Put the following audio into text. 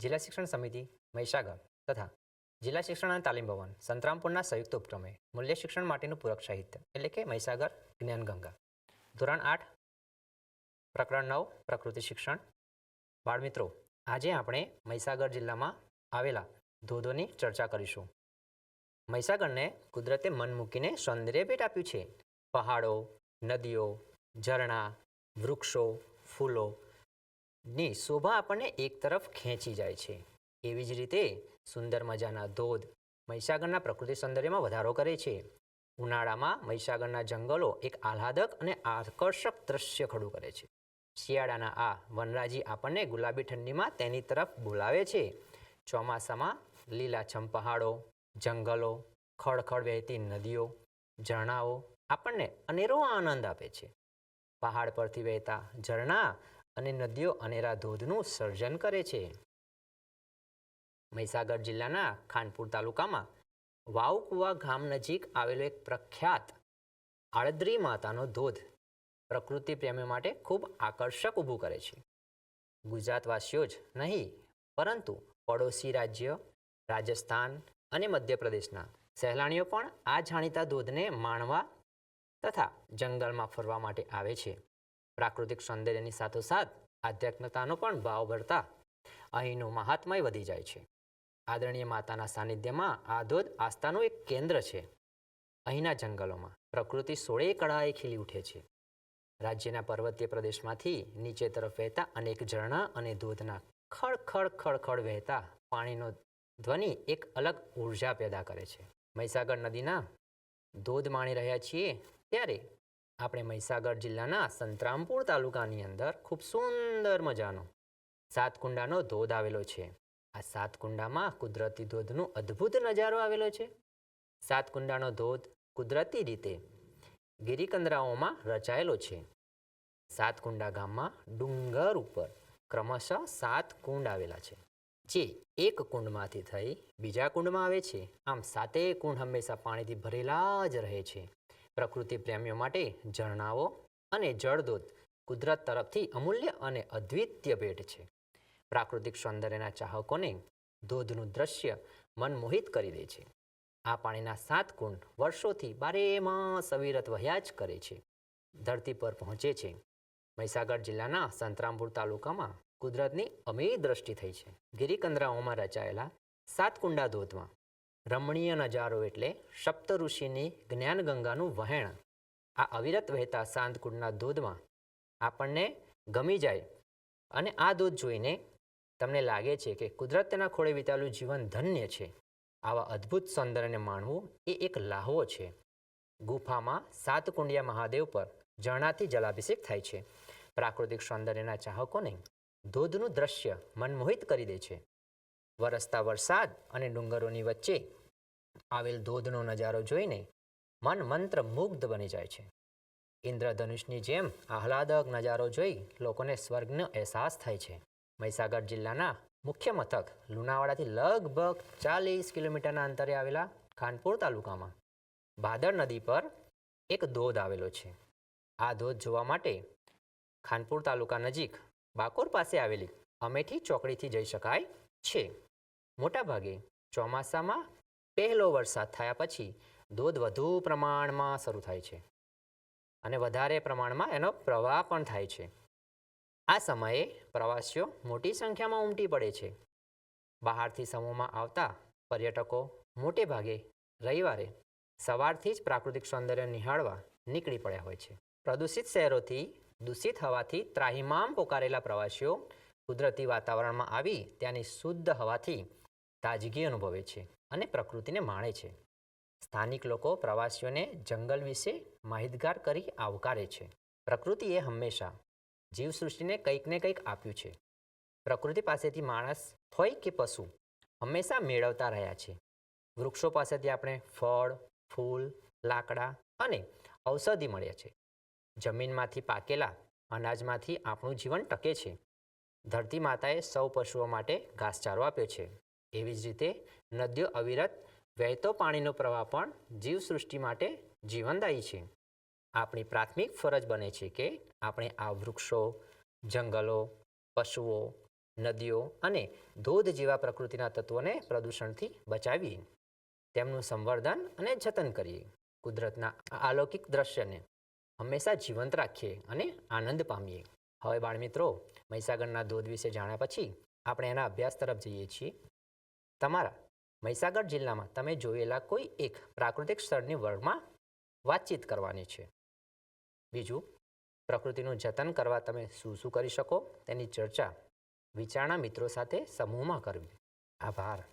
જિલ્લા શિક્ષણ સમિતિ, મહીસાગર તથા જિલ્લા શિક્ષણ અને તાલીમ ભવન, સંતરામપુરના સંયુક્ત ઉપક્રમે મૂલ્ય શિક્ષણ માટેનું પૂરક સાહિત્ય, એટલે કે મહીસાગર જ્ઞાન ગંગા ધોરણ આઠ, પ્રકરણ નવ, પ્રકૃતિ શિક્ષણ. બાળમિત્રો, આજે આપણે મહીસાગર જિલ્લામાં આવેલા ધોધોની ચર્ચા કરીશું. મહીસાગરને કુદરતે મન મૂકીને સૌંદર્ય ભેટ આપ્યું છે. પહાડો, નદીઓ, ઝરણા, વૃક્ષો, ફૂલો ની શોભા આપણને એક તરફ ખેંચી જાય છે. એવી જ રીતે સુંદર મજાના ધોધ મહીસાગરના પ્રકૃતિ સૌંદર્યમાં વધારો કરે છે. ઉનાળામાં મહીસાગરના જંગલો એક આહ્લાદક અને આકર્ષક દ્રશ્ય ખડું કરે છે. શિયાળાના આ વનરાજી આપણને ગુલાબી ઠંડીમાં તેની તરફ બોલાવે છે. ચોમાસામાં લીલાછમ પહાડો, જંગલો ખળખળ વહેતી નદીઓ, ઝરણાઓ આપણને અનેરો આનંદ આપે છે. પહાડ પરથી વહેતા ઝરણા અને નદીઓ અનેરા ધોધનું સર્જન કરે છે. મહીસાગર જિલ્લાના ખાનપુર તાલુકામાં વાવકુવા ગામ નજીક આવેલો એક પ્રખ્યાત આળદ્રી માતાનો ધોધ પ્રકૃતિ પ્રેમીઓ માટે ખૂબ આકર્ષક ઊભું કરે છે. ગુજરાતવાસીઓ જ નહીં, પરંતુ પડોશી રાજ્ય, રાજસ્થાન અને મધ્યપ્રદેશના સહેલાણીઓ પણ આ જાણીતા ધોધને માણવા તથા જંગલમાં ફરવા માટે આવે છે. પ્રાકૃતિક સૌંદર્યની સાથોસાથ આધ્યાત્મતાનો પણ ભાવ ભરતા અહીંનું મહાત્મય વધી જાય છે. આદરણીય માતાના સાનિધ્યમાં આ ધોધ આસ્થાનું એક કેન્દ્ર છે. અહીંના જંગલોમાં પ્રકૃતિ સોળે કળાએ ખીલી ઉઠે છે. રાજ્યના પર્વતીય પ્રદેશમાંથી નીચે તરફ વહેતા અનેક ઝરણા અને ધોધના ખળખળ ખળખળ વહેતા પાણીનો ધ્વનિ એક અલગ ઊર્જા પેદા કરે છે. મહીસાગર નદીના ધોધ માણી રહ્યા છીએ ત્યારે આપણે મહીસાગર જિલ્લાના સંતરામપુર તાલુકાની અંદર ખૂબ સુંદર મજાનો સાતકુંડાનો ધોધ આવેલો છે. આ સાતકુંડામાં કુદરતી ધોધનો અદ્ભુત નજારો આવેલો છે. સાતકુંડાનો ધોધ કુદરતી રીતે ગિરિકંદરાઓમાં રચાયેલો છે. સાતકુંડા ગામમાં ડુંગર ઉપર ક્રમશઃ સાત કુંડ આવેલા છે, જે એક કુંડમાંથી થઈ બીજા કુંડમાં આવે છે. આમ સાતેય કુંડ હંમેશા પાણીથી ભરેલા જ રહે છે. પ્રકૃતિ પ્રેમીઓ માટે ઝરણાઓ અને જળદૂત કુદરત તરફથી અમૂલ્ય અને અદ્વિતીય ભેટ છે. પ્રાકૃતિક સૌંદર્યના ચાહકોને ધોધનું દ્રશ્ય મનમોહિત કરી દે છે. આ પાણીના સાત કુંડ વર્ષોથી બારેમાં સવિરત વહ્યા જ કરે છે. ધરતી પર પહોંચે છે. મહીસાગર જિલ્લાના સંતરામપુર તાલુકામાં કુદરતની અમીર દ્રષ્ટિ થઈ છે. ગિરિકંદરાઓમાં રચાયેલા સાત કુંડા ધોધમાં રમણીય નજારો એટલે સપ્ત ઋષિની જ્ઞાન વહેણ. આ અવિરત વહેતા સાંતકુંડના ધોધમાં આપણને ગમી જાય અને આ ધોધ જોઈને તમને લાગે છે કે કુદરત તેના ખોળે વિતાવેલું જીવન ધન્ય છે. આવા અદ્ભુત સૌંદર્યને માણવું એ એક લાહવો છે. ગુફામાં સાતકુંડિયા મહાદેવ પર ઝરણાથી જલાભિષેક થાય છે. પ્રાકૃતિક સૌંદર્યના ચાહકોને ધોધનું દ્રશ્ય મનમોહિત કરી દે છે. વરસતા વરસાદ અને ડુંગરોની વચ્ચે આવેલ ધોધનો નજારો જોઈને મન મંત્ર મુગ્ધ બની જાય છે. ઇન્દ્રધનુષની જેમ આહલાદક નજારો જોઈ લોકોને સ્વર્ગનો અહેસાસ થાય છે. મહીસાગર જિલ્લાના મુખ્ય મથક લુણાવાડાથી લગભગ ચાલીસ કિલોમીટરના અંતરે આવેલા ખાનપુર તાલુકામાં ભાદર નદી પર એક ધોધ આવેલો છે. આ ધોધ જોવા માટે ખાનપુર તાલુકા નજીક બાકોર પાસે આવેલી અમેઠી ચોકડીથી જઈ શકાય છે. મોટાભાગે ચોમાસામાં પહેલો વરસાદ થયા પછી ધોધ વધુ પ્રમાણમાં શરૂ થાય છે અને વધારે પ્રમાણમાં એનો પ્રવાહ પણ થાય છે. આ સમયે પ્રવાસીઓ મોટી સંખ્યામાં ઉમટી પડે છે. બહારથી સમૂહમાં આવતા પર્યટકો મોટે ભાગે રવિવારે સવારથી જ પ્રાકૃતિક સૌંદર્ય નિહાળવા નીકળી પડ્યા હોય છે. પ્રદૂષિત શહેરોથી દૂષિત હવાથી ત્રાહિમામ પોકારેલા પ્રવાસીઓ કુદરતી વાતાવરણમાં આવી ત્યાંની શુદ્ધ હવાથી તાજગી અનુભવે છે. અને પ્રકૃતિને માણે છે. સ્થાનિક લોકો પ્રવાસીઓને જંગલ વિશે માહિતગાર કરી આવકારે છે. પ્રકૃતિએ હંમેશા જીવસૃષ્ટિને કંઈક ને કંઈક આપ્યું છે. પ્રકૃતિ પાસેથી માણસ હોય કે પશુ, હંમેશા મેળવતા રહ્યા છે. વૃક્ષો પાસેથી આપણે ફળ, ફૂલ, લાકડા અને ઔષધિ મળે છે. જમીનમાંથી પાકેલા અનાજમાંથી આપણું જીવન ટકે છે. ધરતી માતાએ સૌ પશુઓ માટે ઘાસચારો આપ્યો છે. એવી જ રીતે નદીઓ અવિરત, વહેતો પાણીનો પ્રવાહ પણ જીવસૃષ્ટિ માટે જીવનદાયી છે. આપણી પ્રાથમિક ફરજ બને છે કે આપણે આ વૃક્ષો, જંગલો, પશુઓ, નદીઓ અને ધોધ જેવા પ્રકૃતિના તત્વોને પ્રદૂષણથી બચાવીએ. તેમનું સંવર્ધન અને જતન કરીએ. કુદરતના અલૌકિક દ્રશ્યને હંમેશા જીવંત રાખીએ અને આનંદ પામીએ. હવે બાળમિત્રો, મહીસાગરના ધોધ વિશે જાણ્યા પછી આપણે એના અભ્યાસ તરફ જઈએ છીએ. તમારા મહીસાગર જિલ્લામાં તમે જોયેલા કોઈ એક પ્રાકૃતિક સ્થળની વર્ગમાં વાતચીત કરવાની છે. બીજું, પ્રકૃતિનું જતન કરવા તમે શું શું કરી શકો? તેની ચર્ચા વિચારણા મિત્રો સાથે સમૂહમાં કરવી. આભાર.